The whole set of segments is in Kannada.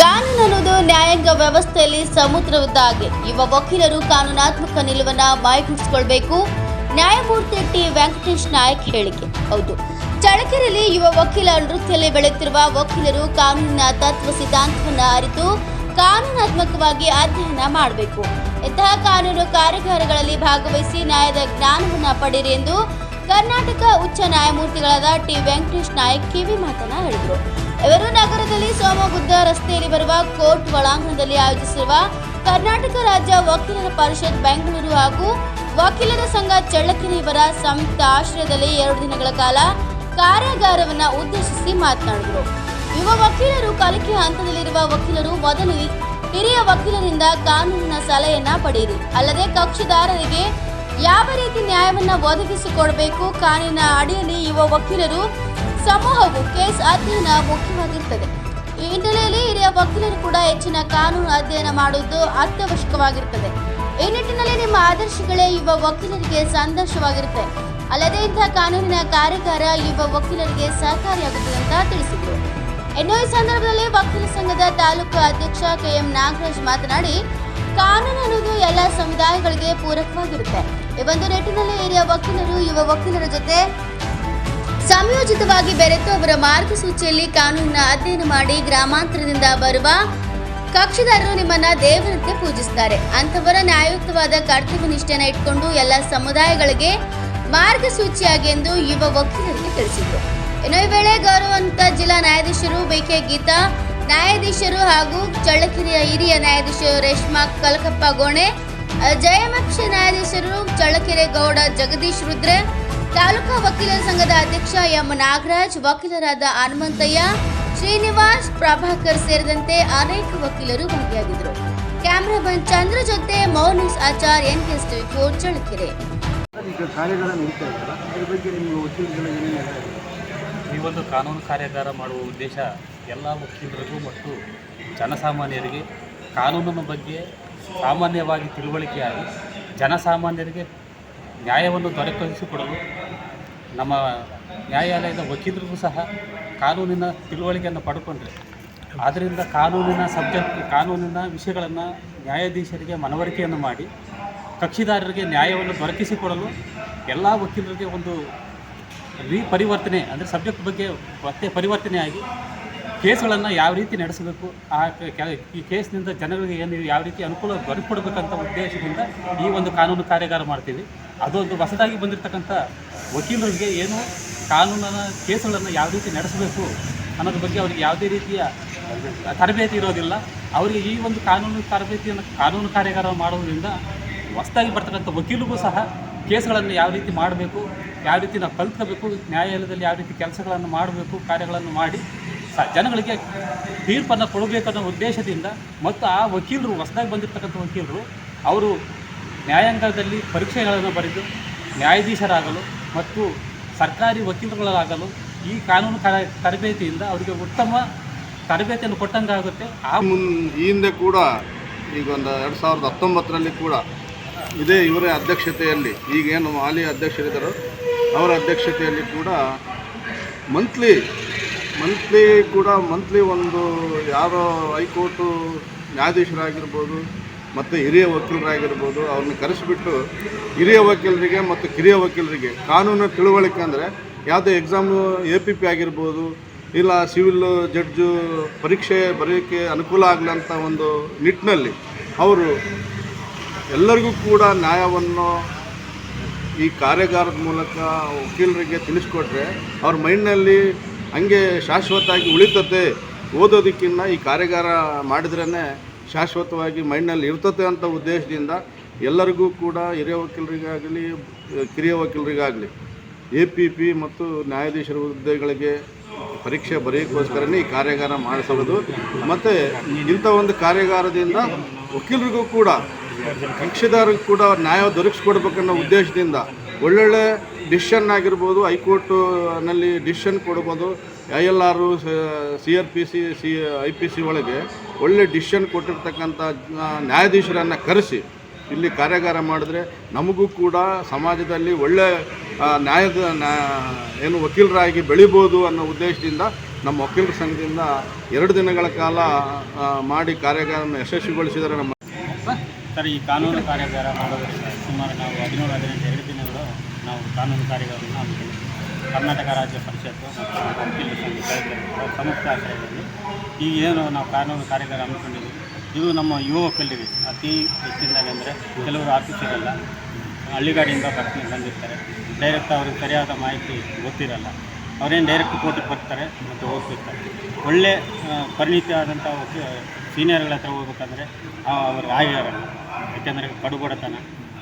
ಕಾನೂನು ಅನ್ನೋದು ನ್ಯಾಯಾಂಗ ವ್ಯವಸ್ಥೆಯಲ್ಲಿ ಸಮುದ್ರವಿದ್ದ ಹಾಗೆ ಯುವ ವಕೀಲರು ಕಾನೂನಾತ್ಮಕ ನಿಲುವನ್ನ ಮೈಗೂಡಿಸಿಕೊಳ್ಬೇಕು ನ್ಯಾಯಮೂರ್ತಿ ಟಿ. ವೆಂಕಟೇಶ್ ನಾಯಕ್ ಹೇಳಿಕೆ. ಹೌದು. ಚಳಕೆರೆಯಲ್ಲಿ ಯುವ ವಕೀಲ ನೃತ್ಯದಲ್ಲಿ ಬೆಳೆಯುತ್ತಿರುವ ವಕೀಲರು ಕಾನೂನಿನ ತತ್ವ ಸಿದ್ಧಾಂತವನ್ನು ಅರಿತು ಕಾನೂನಾತ್ಮಕವಾಗಿ ಅಧ್ಯಯನ ಮಾಡಬೇಕು. ಇಂತಹ ಕಾನೂನು ಕಾರ್ಯಾಗಾರಗಳಲ್ಲಿ ಭಾಗವಹಿಸಿ ನ್ಯಾಯದ ಜ್ಞಾನವನ್ನು ಪಡೆಯಿರಿ ಎಂದು ಕರ್ನಾಟಕ ಉಚ್ಚ ನ್ಯಾಯಮೂರ್ತಿಗಳಾದ ಟಿ. ವೆಂಕಟೇಶ್ ನಾಯಕ್ ಕಿವಿ ಮಾತನ್ನ ಹೇಳಿದರು. ಇವರು ನಗರದಲ್ಲಿ ಸೋಮಗುದ್ದ ರಸ್ತೆಯಲ್ಲಿ ಬರುವ ಕೋರ್ಟ್ ಒಳಾಂಗಣದಲ್ಲಿ ಆಯೋಜಿಸಿರುವ ಕರ್ನಾಟಕ ರಾಜ್ಯ ವಕೀಲರ ಪರಿಷತ್ ಬೆಂಗಳೂರು ಹಾಗೂ ವಕೀಲರ ಸಂಘ ಚಳ್ಳಕಿನಿ ಇವರ ಸಂಯುಕ್ತ ಆಶ್ರಯದಲ್ಲಿ ಎರಡು ದಿನಗಳ ಕಾಲ ಕಾರ್ಯಾಗಾರವನ್ನು ಉದ್ದೇಶಿಸಿ ಮಾತನಾಡಿದರು. ಯುವ ವಕೀಲರು ಕಲಿಕೆ ಹಂತದಲ್ಲಿರುವ ವಕೀಲರು ಮೊದಲು ಹಿರಿಯ ವಕೀಲರಿಂದ ಕಾನೂನಿನ ಸಲಹೆಯನ್ನ ಪಡೆಯಿರಿ. ಅಲ್ಲದೆ ಕಕ್ಷಿದಾರರಿಗೆ ಯಾವ ರೀತಿ ನ್ಯಾಯವನ್ನ ಒದಗಿಸಿಕೊಡಬೇಕು, ಕಾನೂನಿನ ಅಡಿಯಲ್ಲಿ ಯುವ ವಕೀಲರು ಸಮೂಹವು ಕೇಸ್ ಅಧ್ಯಯನ ಮುಖ್ಯವಾಗಿರುತ್ತದೆ ಈ ಹಿನ್ನೆಲೆಯಲ್ಲಿ ಹಿರಿಯ ವಕೀಲರು ಕೂಡ ಹೆಚ್ಚಿನ ಕಾನೂನು ಅಧ್ಯಯನ ಮಾಡುವುದು ಅತ್ಯವಶ್ಯಕವಾಗಿರುತ್ತದೆ ಈ ನಿಟ್ಟಿನಲ್ಲಿ ನಿಮ್ಮ ಆದರ್ಶಗಳೇ ಯುವ ವಕೀಲರಿಗೆ ಸಂದರ್ಶವಾಗಿರುತ್ತೆ ಅಲ್ಲದೆ ಇಂತಹ ಕಾನೂನಿನ ಕಾರ್ಯಕಾರ ಯುವ ವಕೀಲರಿಗೆ ಸಹಕಾರಿಯಾಗುತ್ತದೆ ಅಂತ ತಿಳಿಸಿದರು. ಇನ್ನು ಈ ಸಂದರ್ಭದಲ್ಲಿ ವಕೀಲ ಸಂಘದ ತಾಲೂಕು ಅಧ್ಯಕ್ಷ ಕೆಎಂ ನಾಗರಾಜ್ ಮಾತನಾಡಿ, ಕಾನೂನು ಅನ್ನೋದು ಎಲ್ಲ ಸಮುದಾಯಗಳಿಗೆ ಪೂರಕವಾಗಿರುತ್ತೆ. ಈ ಒಂದು ನಿಟ್ಟಿನಲ್ಲಿ ಹಿರಿಯ ವಕೀಲರು, ಯುವ ವಕೀಲರ ಜೊತೆ ಸಂಯೋಜಿತವಾಗಿ ಬೆರೆತು ಅವರ ಮಾರ್ಗಸೂಚಿಯಲ್ಲಿ ಕಾನೂನಿನ ಅಧ್ಯಯನ ಮಾಡಿ ಗ್ರಾಮಾಂತರದಿಂದ ಬರುವ ಕಕ್ಷಿದಾರರು ನಿಮ್ಮನ್ನ ದೇವರಂತೆ ಪೂಜಿಸುತ್ತಾರೆ ಅಂಥವರ ನ್ಯಾಯಯುತವಾದ ಕರ್ತವ್ಯ ನಿಷ್ಠೆಯನ್ನು ಇಟ್ಕೊಂಡು ಎಲ್ಲ ಸಮುದಾಯಗಳಿಗೆ ಮಾರ್ಗಸೂಚಿಯಾಗಿ ಎಂದು ಯುವ ವಕೀಲರಿಗೆ ತಿಳಿಸಿದರು. ಇನ್ನು ಈ ವೇಳೆ ಗೌರವಾನ್ವಿತ ಜಿಲ್ಲಾ ನ್ಯಾಯಾಧೀಶರು ಬಿಕೆ ಗೀತಾ, ನ್ಯಾಯಾಧೀಶರು ಹಾಗೂ ಚಳ್ಳಕೆರೆಯ ಹಿರಿಯ ನ್ಯಾಯಾಧೀಶರು ರೇಷ್ಮಾ ಕಲಕಪ್ಪ ಗೋಣೆ, ಜಯಮಕ್ಷ ನ್ಯಾಯಾಧೀಶರು ಚಳ್ಳಕೆರೆ ಗೌಡ ಜಗದೀಶ್ ರುದ್ರೆ ತಾಲೂಕಾ ವಕೀಲರ ಸಂಘದ ಅಧ್ಯಕ್ಷ ಎಂ ನಾಗರಾಜ್ ವಕೀಲರಾದ ಹನುಮಂತಯ್ಯ ಶ್ರೀನಿವಾಸ್ ಪ್ರಭಾಕರ್ ಸೇರಿದಂತೆ ಅನೇಕ ವಕೀಲರು ಭಾಗಿಯಾಗಿದ್ದರು. ಕ್ಯಾಮ್ರಾಮನ್ ಚಂದ್ರ ಜೊತೆ Maunish Achar N K TV four Challakere. ಈ ಒಂದು ಕಾನೂನು ಕಾರ್ಯಾಗಾರ ಮಾಡುವ ಉದ್ದೇಶ ಎಲ್ಲ ವಕೀಲರಿಗೂ ಮತ್ತು ಜನಸಾಮಾನ್ಯರಿಗೆ ಕಾನೂನಿನ ಬಗ್ಗೆ ಸಾಮಾನ್ಯವಾಗಿ ತಿಳುವಳಿಕೆಯಾಗಿ ಜನಸಾಮಾನ್ಯರಿಗೆ ನ್ಯಾಯವನ್ನು ದೊರಕಿಸಿಕೊಡಲು ನಮ್ಮ ನ್ಯಾಯಾಲಯದ ವಕೀಲರಿಗೂ ಸಹ ಕಾನೂನಿನ ತಿಳುವಳಿಕೆಯನ್ನು ಪಡ್ಕೊಂಡ್ರೆ. ಆದ್ದರಿಂದ ಕಾನೂನಿನ ಸಬ್ಜೆಕ್ಟ್, ಕಾನೂನಿನ ವಿಷಯಗಳನ್ನು ನ್ಯಾಯಾಧೀಶರಿಗೆ ಮನವರಿಕೆಯನ್ನು ಮಾಡಿ, ಕಕ್ಷಿದಾರರಿಗೆ ನ್ಯಾಯವನ್ನು ದೊರಕಿಸಿಕೊಡಲು ಎಲ್ಲ ವಕೀಲರಿಗೆ ಒಂದು ಪರಿವರ್ತನೆ ಅಂದರೆ ಸಬ್ಜೆಕ್ಟ್ ಬಗ್ಗೆ ಮತ್ತೆ ಪರಿವರ್ತನೆಯಾಗಿ ಕೇಸ್ಗಳನ್ನು ಯಾವ ರೀತಿ ನಡೆಸಬೇಕು, ಆ ಈ ಕೇಸ್ನಿಂದ ಜನರಿಗೆ ಏನು ಯಾವ ರೀತಿ ಅನುಕೂಲ ದೊರಕಿಕೊಡ್ಬೇಕಂತ ಉದ್ದೇಶದಿಂದ ಈ ಒಂದು ಕಾನೂನು ಕಾರ್ಯಾಗಾರ ಮಾಡ್ತೀವಿ. ಅದೊಂದು ಹೊಸದಾಗಿ ಬಂದಿರತಕ್ಕಂಥ ವಕೀಲರಿಗೆ ಏನು ಕಾನೂನನ್ನು ಕೇಸುಗಳನ್ನು ಯಾವ ರೀತಿ ನಡೆಸಬೇಕು ಅನ್ನೋದ್ರ ಬಗ್ಗೆ ಅವರಿಗೆ ಯಾವುದೇ ರೀತಿಯ ತರಬೇತಿ ಇರೋದಿಲ್ಲ. ಅವರಿಗೆ ಈ ಒಂದು ಕಾನೂನು ತರಬೇತಿಯನ್ನು, ಕಾನೂನು ಕಾರ್ಯಾಗಾರ ಮಾಡೋದ್ರಿಂದ ಹೊಸದಾಗಿ ಬರ್ತಕ್ಕಂಥ ವಕೀಲಿಗೂ ಸಹ ಕೇಸ್ಗಳನ್ನು ಯಾವ ರೀತಿ ಮಾಡಬೇಕು, ಯಾವ ರೀತಿ ನಾವು ಕಲ್ತ್ಕೋಬೇಕು, ನ್ಯಾಯಾಲಯದಲ್ಲಿ ಯಾವ ರೀತಿ ಕೆಲಸಗಳನ್ನು ಮಾಡಬೇಕು, ಕಾರ್ಯಗಳನ್ನು ಮಾಡಿ ಸ ಜನಗಳಿಗೆ ತೀರ್ಪನ್ನು ಕೊಡಬೇಕನ್ನೋ ಉದ್ದೇಶದಿಂದ ಮತ್ತು ಆ ವಕೀಲರು ಹೊಸದಾಗಿ ಬಂದಿರತಕ್ಕಂಥ ವಕೀಲರು ಅವರು ನ್ಯಾಯಾಂಗದಲ್ಲಿ ಪರೀಕ್ಷೆಗಳನ್ನು ಬರೆದು ನ್ಯಾಯಾಧೀಶರಾಗಲು ಮತ್ತು ಸರ್ಕಾರಿ ವಕೀಲರುಗಳಾಗಲು ಈ ಕಾನೂನು ತರಬೇತಿಯಿಂದ ಅವರಿಗೆ ಉತ್ತಮ ತರಬೇತಿಯನ್ನು ಕೊಟ್ಟಂಗಾಗುತ್ತೆ. ಆ ಮುನ್ ಈ ಹಿಂದೆ ಕೂಡ, ಈಗ ಒಂದು ಎರಡು ಸಾವಿರದ ಹತ್ತೊಂಬತ್ತರಲ್ಲಿ ಕೂಡ ಇದೇ ಇವರ ಅಧ್ಯಕ್ಷತೆಯಲ್ಲಿ ಈಗೇನು ಹಾಲಿ ಅಧ್ಯಕ್ಷರಿದ್ದರು, ಅವರ ಅಧ್ಯಕ್ಷತೆಯಲ್ಲಿ ಕೂಡ ಮಂತ್ಲಿ ಮಂತ್ಲಿ ಕೂಡ, ಮಂತ್ಲಿ ಒಂದು ಯಾರೋ ಹೈಕೋರ್ಟು ನ್ಯಾಯಾಧೀಶರಾಗಿರ್ಬೋದು ಮತ್ತು ಹಿರಿಯ ವಕೀಲರಾಗಿರ್ಬೋದು, ಅವ್ರನ್ನ ಕರೆಸಿಬಿಟ್ಟು ಹಿರಿಯ ವಕೀಲರಿಗೆ ಮತ್ತು ಕಿರಿಯ ವಕೀಲರಿಗೆ ಕಾನೂನು ತಿಳುವಳಿಕೆ ಅಂದರೆ ಯಾವುದೇ ಎಕ್ಸಾಮು ಎ ಪಿ ಪಿ ಆಗಿರ್ಬೋದು, ಇಲ್ಲ ಸಿವಿಲ್ ಜಡ್ಜು ಪರೀಕ್ಷೆ ಬರೆಯೋಕ್ಕೆ ಅನುಕೂಲ ಆಗಲಂಥ ಒಂದು ನಿಟ್ಟಿನಲ್ಲಿ ಅವರು ಎಲ್ಲರಿಗೂ ಕೂಡ ನ್ಯಾಯವನ್ನು ಈ ಕಾರ್ಯಾಗಾರದ ಮೂಲಕ ವಕೀಲರಿಗೆ ತಿಳಿಸ್ಕೊಟ್ರೆ ಅವ್ರ ಮೈಂಡ್ನಲ್ಲಿ ಹಂಗೆ ಶಾಶ್ವತವಾಗಿ ಉಳಿತತೆ. ಓದೋದಕ್ಕಿಂತ ಈ ಕಾರ್ಯಾಗಾರ ಮಾಡಿದ್ರೇ ಶಾಶ್ವತವಾಗಿ ಮೈಂಡ್ನಲ್ಲಿ ಇರ್ತದೆ ಅಂತ ಉದ್ದೇಶದಿಂದ ಎಲ್ಲರಿಗೂ ಕೂಡ ಹಿರಿಯ ವಕೀಲರಿಗಾಗಲಿ, ಕಿರಿಯ ವಕೀಲರಿಗಾಗಲಿ ಎ ಪಿ ಪಿ ಮತ್ತು ನ್ಯಾಯಾಧೀಶರ ಹುದ್ದೆಗಳಿಗೆ ಪರೀಕ್ಷೆ ಬರೆಯೋಕ್ಕೋಸ್ಕರನೇ ಈ ಕಾರ್ಯಾಗಾರ ಮಾಡಿಸೋದು ಮತ್ತು ಇಂಥ ಒಂದು ಕಾರ್ಯಾಗಾರದಿಂದ ವಕೀಲರಿಗೂ ಕೂಡ ಕಕ್ಷಿದಾರಿಗೂ ಕೂಡ ನ್ಯಾಯ ದೊರಕಿಸ್ಕೊಡ್ಬೇಕನ್ನೋ ಉದ್ದೇಶದಿಂದ ಒಳ್ಳೊಳ್ಳೆ ಡಿಸಿಷನ್ ಆಗಿರ್ಬೋದು, ಹೈಕೋರ್ಟ್ನಲ್ಲಿ ಡಿಸಿಷನ್ ಕೊಡ್ಬೋದು, I L R, C R P C C, I P C ಒಳಗೆ ಒಳ್ಳೆ ಡಿಸಿಷನ್ ಕೊಟ್ಟಿರ್ತಕ್ಕಂಥ ನ್ಯಾಯಾಧೀಶರನ್ನು ಕರೆಸಿ ಇಲ್ಲಿ ಕಾರ್ಯಾಗಾರ ಮಾಡಿದ್ರೆ ನಮಗೂ ಕೂಡ ಸಮಾಜದಲ್ಲಿ ಒಳ್ಳೆ ನ್ಯಾಯದ ಏನು ವಕೀಲರಾಗಿ ಬೆಳಿಬೋದು ಅನ್ನೋ ಉದ್ದೇಶದಿಂದ ನಮ್ಮ ವಕೀಲರ ಸಂಘದಿಂದ ಎರಡು ದಿನಗಳ ಕಾಲ ಮಾಡಿ ಕಾರ್ಯಾಗಾರವನ್ನು ಯಶಸ್ವಿಗೊಳಿಸಿದರೆ ನಮ್ಮ ಸರ್, ಈ ಕಾನೂನು ಕಾರ್ಯಾಗಾರ ಮಾಡೋದರಿಂದ ಸುಮಾರು ನಾವು ಹದಿನೇಳು, ಹದಿನೆಂಟು, ಎರಡು ದಿನಗಳು ನಾವು ಕಾನೂನು ಕಾರ್ಯಗಾರವನ್ನು ಕರ್ನಾಟಕ ರಾಜ್ಯ ಪರಿಷತ್ತು ಮತ್ತು ವಕೀಲರ ಸಂಘ ಸಂಯುಕ್ತ ಆಶ್ರಯದಲ್ಲಿ ಈಗ ಏನು ನಾವು ಕಾನೂನು ಕಾರ್ಯಾಗಾರ ಹಮ್ಮಿಕೊಂಡಿದ್ದೀವಿ ಇದು ನಮ್ಮ ಯುವ ವಕೀಲರಿಗೆ ಅತಿ ಹೆಚ್ಚಿನದಾಗಿ ಅಂದರೆ ಕೆಲವರು ಆಫೀಸ್ ಇರಲ್ಲ ಹಳ್ಳಿಗಾಡಿಯಿಂದ ಬರ್ತೀನಿ ಬಂದಿರ್ತಾರೆ. ಡೈರೆಕ್ಟ್ ಅವ್ರಿಗೆ ಸರಿಯಾದ ಮಾಹಿತಿ ಗೊತ್ತಿರಲ್ಲ. ಅವರೇನು ಡೈರೆಕ್ಟ್ ಕೋರ್ಟಿಗೆ ಬರ್ತಾರೆ ಮತ್ತು ಹೋಗ್ತಿರ್ತಾರೆ. ಒಳ್ಳೆ ಪರಿಣಿತಿ ಆದಂಥ ಸೀನಿಯರ್ಗಳ ಹತ್ರ ಹೋಗ್ಬೇಕಂದ್ರೆ ಅವ್ರಿಗೆ ಆಗಿರಲ್ಲ ಯಾಕೆಂದರೆ ಕಡುಬಡತನ.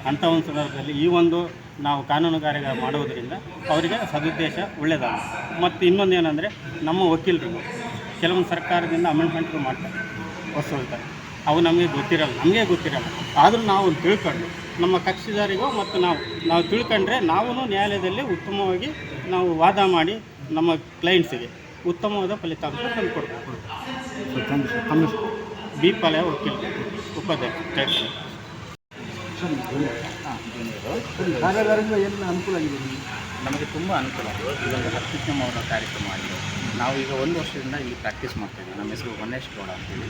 ಅಂಥ ಒಂದು ಸಂದರ್ಭದಲ್ಲಿ ಈ ಒಂದು ನಾವು ಕಾನೂನು ಕಾರ್ಯ ಮಾಡುವುದರಿಂದ ಅವರಿಗೆ ಸದುದ್ದೇಶ ಒಳ್ಳೆಯದಾಗುತ್ತೆ ಮತ್ತು ಇನ್ನೊಂದು ಏನಂದರೆ ನಮ್ಮ ವಕೀಲರು ಕೆಲವೊಂದು ಸರ್ಕಾರದಿಂದ ಅಮೆಂಡ್ಮೆಂಟ್ಗಳು ಮಾಡ್ತಾರೆ ಹೊಸೋಳ್ತಾರೆ ಅವು ನಮಗೆ ಗೊತ್ತಿರಲ್ಲ ನಮಗೆ ಗೊತ್ತಿರಲ್ಲ. ಆದರೂ ನಾವು ತಿಳ್ಕೊಂಡು ನಮ್ಮ ಕಕ್ಷಿದಾರಿಗೂ ಮತ್ತು ನಾವು ನಾವು ತಿಳ್ಕೊಂಡ್ರೆ ನಾವು ನ್ಯಾಯಾಲಯದಲ್ಲಿ ಉತ್ತಮವಾಗಿ ನಾವು ವಾದ ಮಾಡಿ ನಮ್ಮ ಕ್ಲೈಂಟ್ಸಿಗೆ ಉತ್ತಮವಾದ ಫಲಿತಾಂಶ ತಂದು ಕೊಡ್ಬೇಕು ಬಿ ಪಾಲೆ ವಕೀಲ ಉಪಾಧ್ಯಕ್ಷ ಕಾರ್ಯಾಗಾರದಿಂದ ಏನು ಅನುಕೂಲ ಆಗಿದೆ ನಮಗೆ? ತುಂಬ ಅನುಕೂಲ ಆಗಿದೆ. ಇದೊಂದು ಅತ್ಯುತ್ತಮವಾದ ಕಾರ್ಯಕ್ರಮ ಆಗಿದೆ. ನಾವು ಈಗ ಒಂದು ವರ್ಷದಿಂದ ಇಲ್ಲಿ ಪ್ರಾಕ್ಟೀಸ್ ಮಾಡ್ತಾಯಿದ್ದೀವಿ ನಮ್ಮ ಹೆಸರು ಗಣೇಶ್ ಗೌಡ ಅಂತೇಳಿ.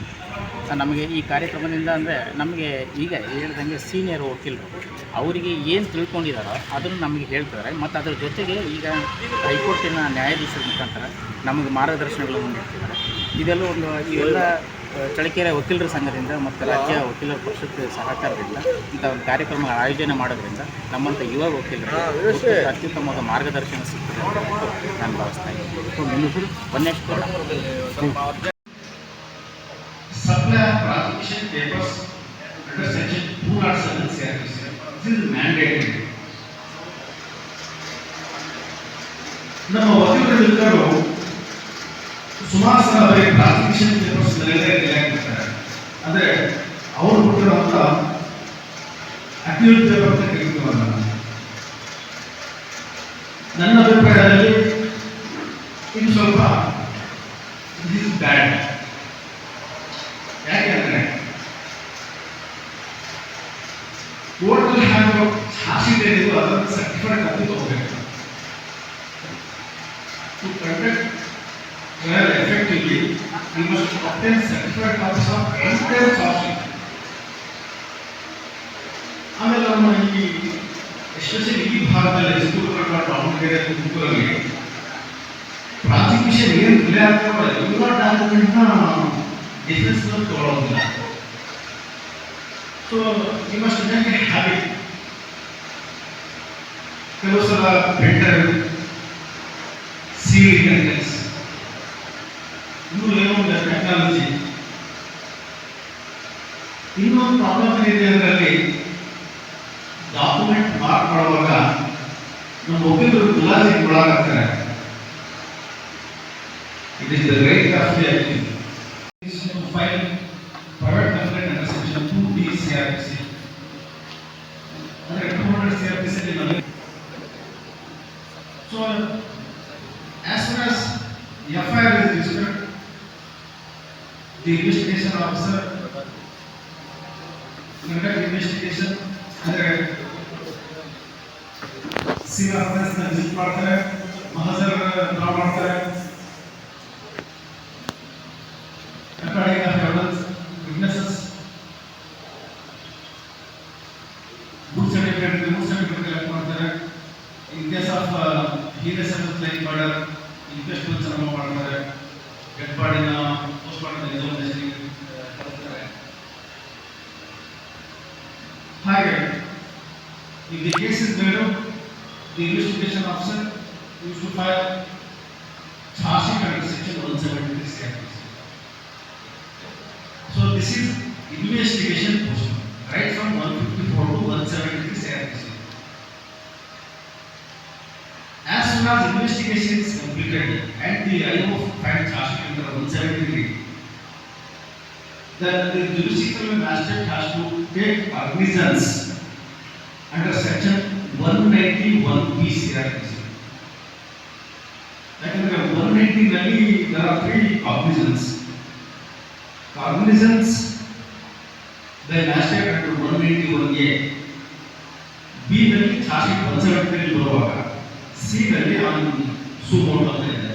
ನಮಗೆ ಈ ಕಾರ್ಯಕ್ರಮದಿಂದ ಅಂದರೆ ನಮಗೆ ಈಗ ಹೇಳ್ದಂಗೆ ಸೀನಿಯರ್ ವಕೀಲರು ಅವರಿಗೆ ಏನು ತಿಳ್ಕೊಂಡಿದ್ದಾರೋ ಅದನ್ನು ನಮಗೆ ಹೇಳ್ತಾರೆ ಮತ್ತು ಅದರ ಜೊತೆಗೆ ಈಗ ಹೈಕೋರ್ಟಿನ ನ್ಯಾಯಾಧೀಶರ ಮುಖಾಂತರ ನಮಗೆ ಮಾರ್ಗದರ್ಶನಗಳನ್ನು ನೀಡ್ತಿದ್ದಾರೆ. ಇದೆಲ್ಲ ಒಂದು ಆ, ಚಳ್ಳಕೆರೆ ವಕೀಲರ ಸಂಘದಿಂದ ಮತ್ತು ರಾಜ್ಯ ವಕೀಲರ ಪರಿಷತ್ ಸಹಕಾರದಿಂದ ಇಂಥ ಒಂದು ಕಾರ್ಯಕ್ರಮ ಆಯೋಜನೆ ಮಾಡೋದ್ರಿಂದ ನಮ್ಮಂಥ ಯುವ ವಕೀಲರು ಅತ್ಯುತ್ತಮವಾದ ಮಾರ್ಗದರ್ಶನ ಸಿಗ್ತದೆ ಅಂತ ನಾನು ಭಾವಿಸ್ತಾ ಇದ್ದೀನಿ. ಬನ್ನೇಶ್ವರ ಹೆಸರು? ಗಣೇಶ್ ಗೌಡ. supply of ಸುಮಾರು ಸಲ ಬರೀ ಪ್ರಾಸಿಕ್ಯೂಷನ್ ಪೇಪರ್ಸ್ ಮೇಲೆ ಇರ್ತಾರೆ ಅಂದ್ರೆ ಅವರು ಕೊಟ್ಟಿರುವಂತ ಅಕ್ಯೂಟ್ ಪೇಪರ್ ತೆಗೆದುಕೊಳ್ಳೋಣ ನನ್ನ ಅಭಿಪ್ರಾಯದಲ್ಲಿ ಇದು ಸ್ವಲ್ಪ ದಿಸ್ ಇಸ್ ಬ್ಯಾಡ್ ಯಾಕೆಂದ್ರೆ ಕೋರ್ಟಲ್ಲಿ ಹಾಕೋ charge trial effectively you must obtain certified copies of entire charge ಆಮೇಲೆ ನಮ್ಮ ಈ ಎಸ್ಪೆಷಲಿ ಈ ಭಾಗದಲ್ಲಿ ಸ್ಕೂಲ್ ದಾವಣಗೆರೆ ತುಮಕೂರಲ್ಲಿ ಪ್ರಾಸಿಕ್ಯೂಷನ್ ಏನು ಡಿಲೇ ಆಗ್ತದೆ ಎಲ್ಲ ಡಾಕ್ಯುಮೆಂಟ್ನ ಡಿಫೆನ್ಸ್ ತಗೊಳ್ಳೋದಿಲ್ಲ so you must make a habit ಕೆಲವು ಸಲ ಪ್ರಿಂಟರ್ ಸೀಲ್ ಕಂಟೆಂಟ್ಸ್ ಇವು ಏನೋ ಒಂದು ಟೆಕ್ನಾಲಜಿ ಇನ್ನೊಂದು ಪ್ರಾಬ್ಲಮ್ ಏನಿದೆ ಅದರಲ್ಲಿ ಡಾಕ್ಯುಮೆಂಟ್ ಮಾರ್ಕ್ ಮಾಡುವಾಗ ನಮ್ಮ ವಕೀಲರು ಗುಲಾಜಿಗೆ ಒಳಗಾಗ್ತಾರೆ It is the right of the accused. Is to file private complaint under section two B CRPC. Under two hundred CRPC ಗೆ ನಮಗೆ- So, as far as FIR is concerned, the investigation officer conduct investigation under सीमा अपने संजीत पार्ट है महाजर राव पार्ट है if the case is made up, the investigation officer used to file charge under section 173 CRPC. So this is investigation portion, right from 154 to 173 CRPC. As soon as investigation is completed and the IO filed charge under 173, then the judicial magistrate has to take cognizance under section 191 B CRPC. ಯಾಕಂದ್ರೆ 190 ನಲ್ಲಿ there are three cognizance. cognizance by master under 191A. B ನಲ್ಲಿ ಚಾರ್ಜ್ ಶೀಟ್ 173 ಬರುವಾಗ ಸಿ ನಲ್ಲಿ ಅವನು ಸುಮೋಟೋ ಅಂತ ಇದೆ